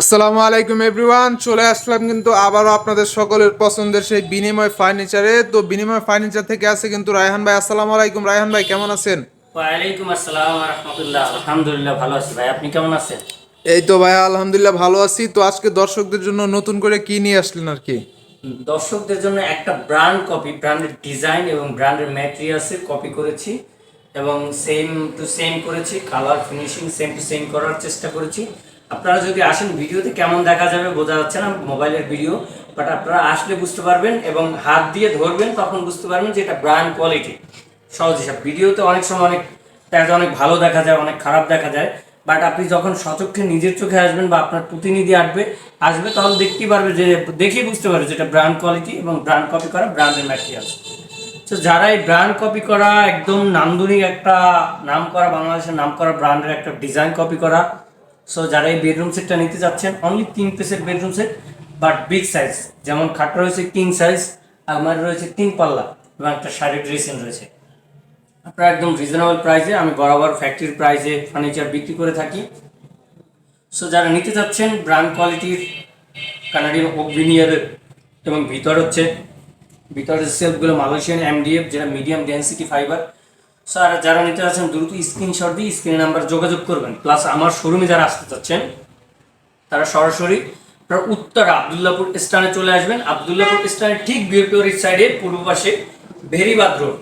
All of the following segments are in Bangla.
আসসালামু আলাইকুম এভরিওয়ান চলে আসলাম কিন্তু আবারও আপনাদের সকলের পছন্দের সেই বিনিময় ফার্নিচারে। তো বিনিময় ফার্নিচার থেকে আছে কিন্তু রায়হান ভাই। আসসালামু আলাইকুম রায়হান ভাই কেমন আছেন? ওয়ালাইকুম আসসালাম রহমতুল্লাহ আলহামদুলিল্লাহ ভালো আছি ভাই আপনি কেমন আছেন? এই তো ভাই আলহামদুলিল্লাহ ভালো আছি। তো আজকে দর্শকদের জন্য নতুন করে কি নিয়ে আসলেন আর কি? দর্শকদের জন্য একটা ব্র্যান্ড কপি ব্র্যান্ডের ডিজাইন এবং ব্র্যান্ডের ম্যাটেরিয়ালসের কপি করেছি এবং সেম টু সেম করেছি colour finishing same to same করার চেষ্টা করেছি। আপনারা যদি আসেন, ভিডিওতে কেমন দেখা যাবে বোঝা যাচ্ছে না, মোবাইলের ভিডিও বাট আপনারা আসলে বুঝতে পারবেন এবং হাত দিয়ে ধরবেন, তখন বুঝতে পারবেন যে এটা ব্র্যান্ড কোয়ালিটি সহজ হিসাব, ভিডিওতে অনেক সময় অনেক দেখা অনেক ভালো দেখা যায়, অনেক খারাপ দেখা যায় বাট আপনি যখন সচক্ষে নিজের চোখে আসবেন বা আপনার প্রতিনিধি আসবে আসবে, তখন দেখতেই পারবে যে, দেখেই বুঝতে পারবে যেটা ব্র্যান্ড কোয়ালিটি এবং ব্র্যান্ড কপি করা ব্র্যান্ডের ম্যাটেরিয়াল তো যারা এই ব্র্যান্ড কপি করা একদম নান্দনিক একটা নাম করা বাংলাদেশের নাম করা ব্র্যান্ডের একটা ডিজাইন কপি করা সো যারা এই বেডরুম সেটটা নিতে চাচ্ছেন অনলি তিন পিসের bedroom set but big size যেমন খাট রয়েছে কিং সাইজ আমার রয়েছে তিন পাল্লা এবং একটা শাড়ি ড্রেসিং রয়েছে। আপনারা একদম রিজনেবল প্রাইসে আমি বরাবর ফ্যাক্টরির প্রাইসে ফার্নিচার বিক্রি করে থাকি। সো যারা নিতে চাচ্ছেন ব্র্যান্ড কোয়ালিটির কানাডিয়ান ওক ভিনিয়ারের এবং ভিতর হচ্ছে, ভিতরের সেলফগুলো মালয়েশিয়ান এমডিএফ যেটা মিডিয়াম ডেন্সিটি ফাইবার সো আর যারা নিতে চাচ্ছেন দ্রুত স্ক্রিনশট দিয়ে স্ক্রিন নাম্বার যোগাযোগ করবেন। প্লাস আমার শোরুমে যারা আসতে চাচ্ছেন, তারা সরাসরি উত্তর আবদুল্লাপুর স্টানে চলে আসবেন। আবদুল্লাপুর স্টানের ঠিক বিউপিওরির সাইডে পূর্ব পাশে ভেরিবাদ রোড।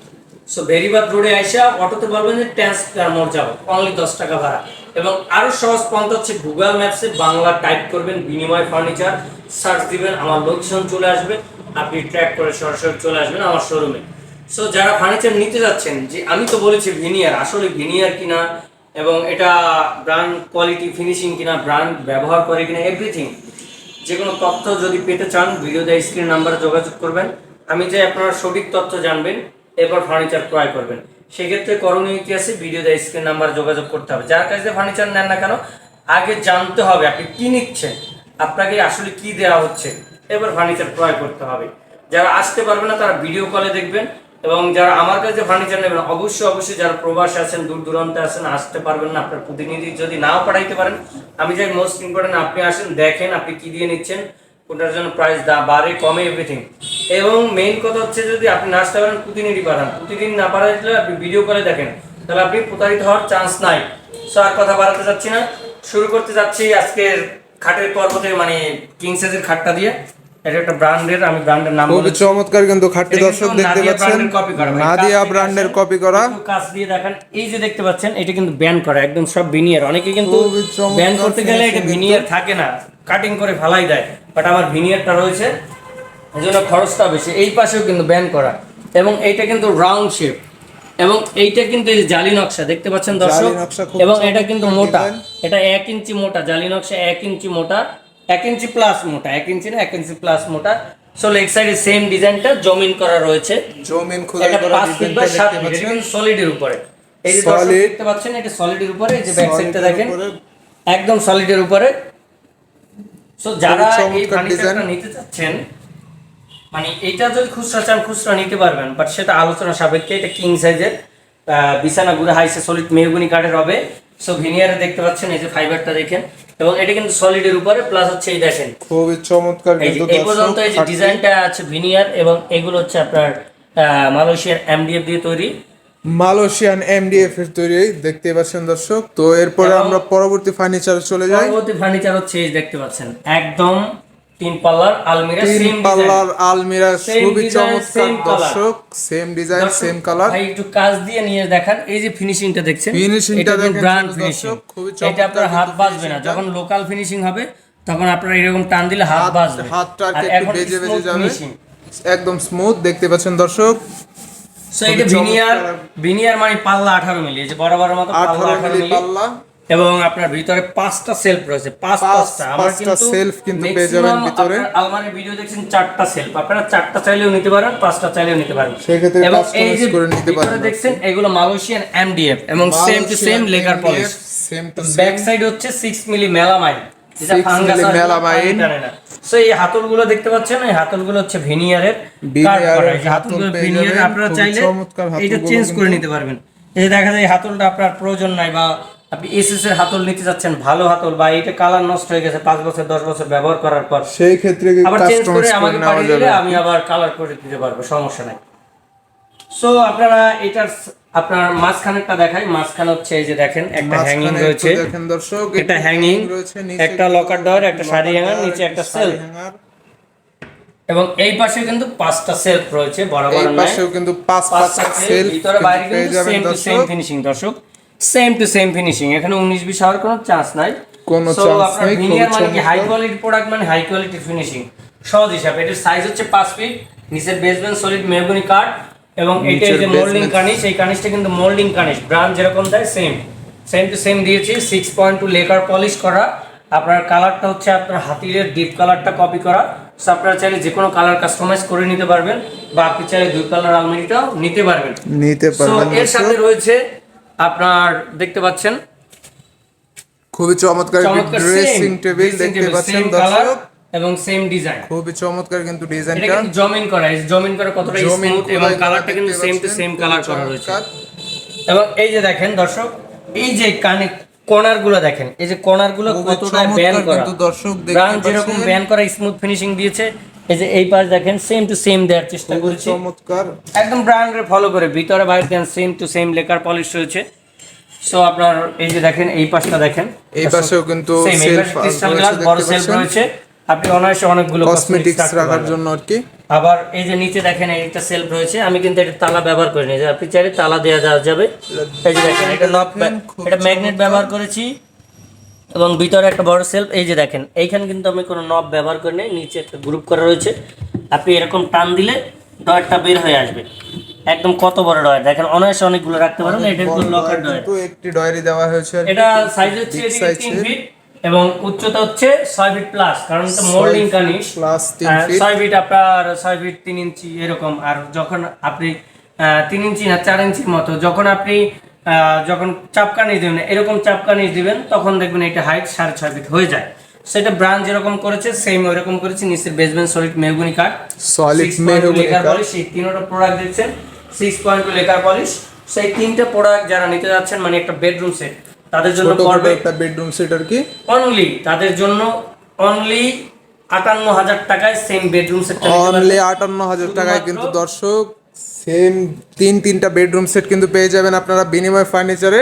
সো ভেরিবাদ রোডে আইসা অটোতে বলবেন যে ট্রান্সফার মোড় যাব অনলি দশ টাকা ভাড়া। এবং আরও সহজ পন্থা হচ্ছে গুগল ম্যাপসে বাংলা টাইপ করবেন, বিনিময় ফার্নিচার সার্চ দিবেন, আমার লোকেশন চলে আসবে। আপনি ট্র্যাক করে সরাসরি চলে আসবেন আমার শোরুমে সো যারা ফার্নিচার নিতে যাচ্ছেন, যে আমি তো বলেছি ভিনিয়ার আসলে ভিনিয়ার কিনা এবং এটা ব্র্যান্ড কোয়ালিটি ফিনিশিং কিনা ব্র্যান্ড ব্যবহার করে কিনা এভরিথিং যে কোনো তথ্য যদি পেতে চান ভিডিওতে স্ক্রিন নাম্বারে যোগাযোগ করবেন। আমি যে আপনারা সঠিক তথ্য জানবেন, এরপর ফার্নিচার ক্রয় করবেন। সেক্ষেত্রে করণীয় কি আছে? ভিডিওতে স্ক্রিন নাম্বারে যোগাযোগ করতে হবে। যার কাছে ফার্নিচার নেন না কেন, আগে জানতে হবে আপনি কি নিচ্ছেন, আপনাকে আসলে কি দেওয়া হচ্ছে এবার ফার্নিচার ক্রয় করতে হবে। যারা আসতে পারবে না, তারা ভিডিও কলে দেখবেন। এবং যারা আমার কাছে ফার্নিচার নেবেন, অবশ্যই অবশ্যই যারা প্রবাসে আছেন, দূর দূরান্তে আছেন, আসতে পারবেন না। আপনার প্রতিনিধি যদি নাও পাঠাইতে পারেন, আমি যাই মোস্ট ইম্পর্টেন্ট আপনি আসেন, দেখেন আপনি কি দিয়ে নিচ্ছেন। কোনটার জন্য প্রাইস দা বাড়ে, কমে এভরিথিং এবং মেইন কথা হচ্ছে যদি আপনি না আসতে পারেন, প্রতিনিধি পাঠান। প্রতিদিন না পাঠাইলে আপনি ভিডিও কলে দেখেন। তাহলে আপনি প্রতারিত হওয়ার চান্স নাই। সো আর কথা বাড়াতে যাচ্ছি না। শুরু করতে যাচ্ছি আজকের খাটের পর্ব থেকে মানে কিং খাটটা দিয়ে। এটা একটা ব্র্যান্ডের আমি ব্র্যান্ডের নাম খুবই। চমৎকার কিন্তু দর্শক দেখতে পাচ্ছেন। নাদিয়া ব্র্যান্ডের কপি করা। একটু দিয়ে দেখেন। এই যে দেখতে পাচ্ছেন এটা কিন্তু ব্যান করা একদম সব ভিনিয়ার অনেকে কিন্তু ব্যান করতে গেলে এটা ভিনিয়ার থাকে না কাটিং করে ফালাই দেয়। বাট আমার ভিনিয়ারটা রয়েছে এই জন্য খরচটা বেশি। এই পাশেও কিন্তু ব্যান করা। এবং এইটা কিন্তু রাউন্ড শেপ এবং এইটা কিন্তু এই জালি নকশা দেখতে পাচ্ছেন দর্শক? এবং এটা কিন্তু মোটা। এটা এক ইঞ্চি মোটা জালি নকশা এক ইঞ্চি মোটা। এক ইঞ্চি প্লাস মোটা এক ইঞ্চি না এক ইঞ্চি প্লাস মোটা। সো লেগ সাইডে সেম ডিজাইনটা জমিন করা রয়েছে। জমিন খোদাই এটা করা পাঁচ ফিট বা সাত ফিট এটা সলিডের উপরে। এই যে Solid। দেখতে পাচ্ছেন এটা সলিডের উপরে এই যে ব্যাক সাইডটা দেখেন। একদম সলিডের উপরে। সো যারা এই ফার্নিচারটা নিতে চাচ্ছেন মানে এটা যদি খুচরা চান খুচরা নিতে পারবেন বাট সেটা আলোচনা সাপেক্ষে এটা কিং সাইজের বিছানা ঘুরে হাইসে সলিড মেহগুনি কাঠের হবে। সো ভিনিয়ারে দেখতে পাচ্ছেন এই যে ফাইবারটা দেখেন। এবং এটা কিন্তু সলিডের উপরে প্লাস হচ্ছে এই দেখেন। খুবই চমৎকার কিন্তু এই পর্যন্ত এই যে ডিজাইনটা আছে ভিনিয়ার এবং এগুলো হচ্ছে আপনার মালয়েশিয়ার এমডিএফ দিয়ে তৈরি। মালয়েশিয়ান এমডিএফ এর তৈরি দেখতে পাচ্ছেন দর্শক। তো এরপরে আমরা পরবর্তী ফার্নিচারে চলে যাই। পরবর্তী ফার্নিচার হচ্ছে এই দেখতে পাচ্ছেন একদম তিন পাল্লার আলমিরা তিন সেম পাল্লার আলমিরা খুবই চমৎকার দর্শক সেম ডিজাইন সেম কালার ভাই একটু কাজ দিয়ে নিয়ে দেখান। এই যে ফিনিশিংটা দেখছেন Finishing টা এটা দেখেন ব্র্যান্ড ফিনিশিং খুবই এটা আপনার হাত বাজবে না। যখন লোকাল ফিনিশিং হবে তখন আপনার এরকম টান দিলে হাত বাজবে। হাতটা একটু বেজে বেজে যাবে। একদম স্মুথ দেখতে পাচ্ছেন দর্শক। সো এটা ভিনিয়ার ভিনিয়ার মানে পাল্লা আঠারো মিলি এই যে বড় মতো পাল্লা আঠারো আঠারো মিলি মিলি। পাল্লা। এবং আপনার ভিতরে পাঁচটা সেলফ রয়েছে পাঁচ পাঁচ- পাঁচটা। আমার পাঁচটা কিন্তু পেয়ে যাবেন ভিতরে। আলমারির ভিডিও দেখছেন চারটা সেলফ আপনারা চারটা চাইলেও নিতে পারেন পাঁচটা চাইলেও নিতে পারেন। সেক্ষেত্রে এবং এই যে করে নিতে পারেন। দেখছেন এগুলো মালয়েশিয়ান এমডিএফ এবং same to same lacquer polish same to back side হচ্ছে 6 মিলি মেলামাইন যেটা ফাঙ্গাস মেলামাইন। পানি টানে না। সো এই হাতলগুলো দেখতে পাচ্ছেন এই হাতলগুলো হচ্ছে ভিনিয়ারের হাতলগুলো ভিনিয়ার। আপনারা চাইলে এটা চেঞ্জ করে নিতে পারবেন। এই দেখা যায় হাতলটা আপনার প্রয়োজন নাই বা আপনি এসএস এর হাতল নিতে যাচ্ছেন ভালো হাতল বা এটা কালার নষ্ট হয়ে গেছে পাঁচ বছর দশ বছর ব্যবহার করার পর। সেই ক্ষেত্রে আবার চেঞ্জ করে আমাকে পাঠিয়ে দিলে আমি আবার কালার করে দিতে পারব সমস্যা নাই। সো আপনারা এটার আপনার মাঝখানেরটা দেখাই মাঝখানে হচ্ছে এই যে দেখেন একটা হ্যাঙ্গিং রয়েছে। দেখেন দর্শক একটা হ্যাঙ্গিং একটা লকার ডয়ার একটা শাড়ি হ্যাঙ্গার নিচে একটা সেলফ এবং এই পাশে কিন্তু পাঁচটা সেলফ রয়েছে বরাবর এই পাশেও কিন্তু পাঁচ পাঁচটা পাঁচটা সেল সেল ভিতরে বাইরে কিন্তু সেম টু সেম ফিনিশিং দর্শক। সেম টু সেম ফিনিশিং এখানে 19 20 হওয়ার কোনো চান্স নাই। কোনো আপনার নেই, veneer মানে কি হাই কোয়ালিটি প্রোডাক্ট মানে হাই কোয়ালিটি ফিনিশিং সহজ হিসাবে এটার সাইজ হচ্ছে 5 ফিট নিচের বেসমেন্ট সলিড মেহগনি কাঠ এবং এটা যে মোল্ডিং কানিশ এই কানিশটা কিন্তু মোল্ডিং কানিশ ব্রান্ড যেরকম দেয় সেম সেম টু সেম দিয়েছি 6.2 লেকার পলিশ করা। আপনার কালারটা হচ্ছে আপনার হাতিরের ডিপ কালারটা কপি করা। So, আপনারা চাইলে যে কোনো কালার কাস্টমাইজ করে নিতে পারবেন বা আপনি চাইলে দুই কালার আলমারিটাও নিতে পারবেন। নিতে পারবেন এর সাথে রয়েছে আপনার দেখতে পাচ্ছেন। খুবই চমৎকার ড্রেসিং টেবিল দেখতে পাচ্ছেন দর্শক। এবং সেম ডিজাইন খুবই চমৎকার কিন্তু এটা ডিজাইনটা কিন্তু জমিন করা এই জমিন করা কতটা স্মুথ এবং কালারটা কিন্তু সেম টু সেম কালার করা রয়েছে। এবং এই যে দেখেন দর্শক এই যে কানে কর্নারগুলো দেখেন এই যে কর্নারগুলো কতটা ব্যান করা। কিন্তু দর্শক দেখতে যেরকম। ব্যান করা স্মুথ ফিনিশিং দিয়েছে এই যে এই পাশ দেখেন সেম টু সেম দেওয়ার চেষ্টা করেছি। চমৎকার। একদম ব্র্যান্ডের ফলো করে ভিতরে বাইরে দেন same to same lacquer polish রয়েছে। সো আপনার এই যে দেখেন এই পাশটা দেখেন। এই পাশেও কিন্তু সেলফ ক্রিস্টাল রয়েছে গ্লাস বড় সেলফ রয়েছে। আপনি অনায়াসে অনেকগুলো কসমেটিক্স রাখার জন্য আর কি। আবার এই যে নিচে দেখেন এই একটা সেলফ রয়েছে। আমি কিন্তু এটা তালা ব্যবহার করিনি। যে আপনি চাইলে তালা দেওয়া যাওয়া যাবে। এই যে দেখেন এটা লক এটা ম্যাগনেট ব্যবহার করেছি। এবং ভিতরে একটা বড় সেলফ এই যে দেখেন এইখানে কিন্তু আমি কোনো নব ব্যবহার করি নাই নিচে একটা গ্রুপ করা রয়েছে। আপনি এরকম টান দিলে ডয়ারটা বের হয়ে আসবে। একদম কত বড় ডয়ার দেখেন অনায়াসে অনেকগুলো রাখতে পারেন এটা বড় লকার ডয়ার কিন্তু একটি ডয়ারি দেওয়া হয়েছে আর এটা সাইজ হচ্ছে Big এদিকে size ফিট এবং উচ্চতা হচ্ছে ছয় ফিট প্লাস কারণ এটা মোল্ডিং plus তিন আহ, feet। ছয় ফিট আপনার ছয় ফিট তিন ইঞ্চি এরকম। আর যখন আপনি আহ, তিন ইঞ্চি না চার ইঞ্চির মতো যখন আপনি যখন চাপকানিজ দিবেন এরকম চাপকানিজ দিবেন তখন দেখবেন এটা হাইট সাড়ে ছয় ফিট হয়ে যায়। সেটা ব্রাঞ্চ যেরকম করেছে সেম ওইরকম করেছে নিচের বেসমেন্ট সলিড মেহগুনি কাঠ Solid মেহগনি কাঠ। পলিশ এই তিনটা প্রোডাক্ট দেখছেন সিক্স পয়েন্ট লেকার পলিশ সেই তিনটে প্রোডাক্ট যারা নিতে যাচ্ছেন মানে একটা বেডরুম সেট তাদের জন্য পড়বে একটা বেডরুম সেট আর কি? অনলি তাদের জন্য অনলি আটান্ন হাজার টাকায় সেম বেডরুম সেট অনলি আটান্ন হাজার টাকায় কিন্তু দর্শক সেম তিন, তিনটা বেডরুম সেট কিন্তু পেয়ে যাবেন আপনারা বিনিময় ফার্নিচারে।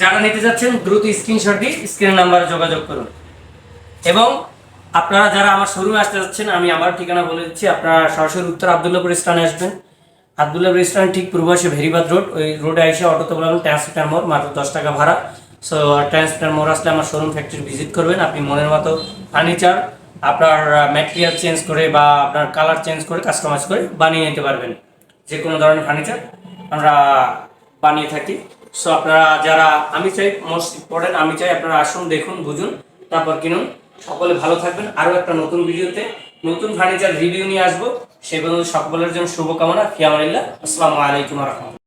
যারা নিতে যাচ্ছেন দ্রুত স্ক্রিনশট দিয়ে স্ক্রিন নাম্বারে যোগাযোগ করুন। এবং আপনারা যারা আমার শোরুমে আসতে যাচ্ছেন, আমি আমার ঠিকানা বলে দিচ্ছি। আপনারা সরাসরি উত্তর আবদুল্লাপুর স্থানে আসবেন। আবদুল্লাপুর স্থান ঠিক পূর্বাশে ভেরিবাদ রোড, ওই রোডে এসে অটোতে বলবেন ট্রান্সমিটার মোড়, মাত্র দশ টাকা ভাড়া। সো ট্রান্সমিটার মোড় আসলে আমার শোরুম ফ্যাক্টরি ভিজিট করবেন। আপনি মনের মতো ফার্নিচার আপনার ম্যাটেরিয়াল চেঞ্জ করে বা আপনার কালার চেঞ্জ করে কাস্টমাইজ করে বানিয়ে নিতে পারবেন। যে কোনো ধরনের ফার্নিচার আমরা বানিয়ে থাকি। সো আপনারা যারা, আমি চাই মোস্ট ইম্পর্টেন্ট আমি চাই আপনারা আসুন, দেখুন, বুঝুন, তারপর কিনুন। সকলে ভালো থাকবেন। আরও একটা নতুন ভিডিওতে নতুন ফার্নিচার রিভিউ নিয়ে আসব। পর্যন্ত সকলের জন্য শুভকামনা। ফিয়ামানিল্লাহ। আসসালামু আলাইকুম রহমতুল্লাহ।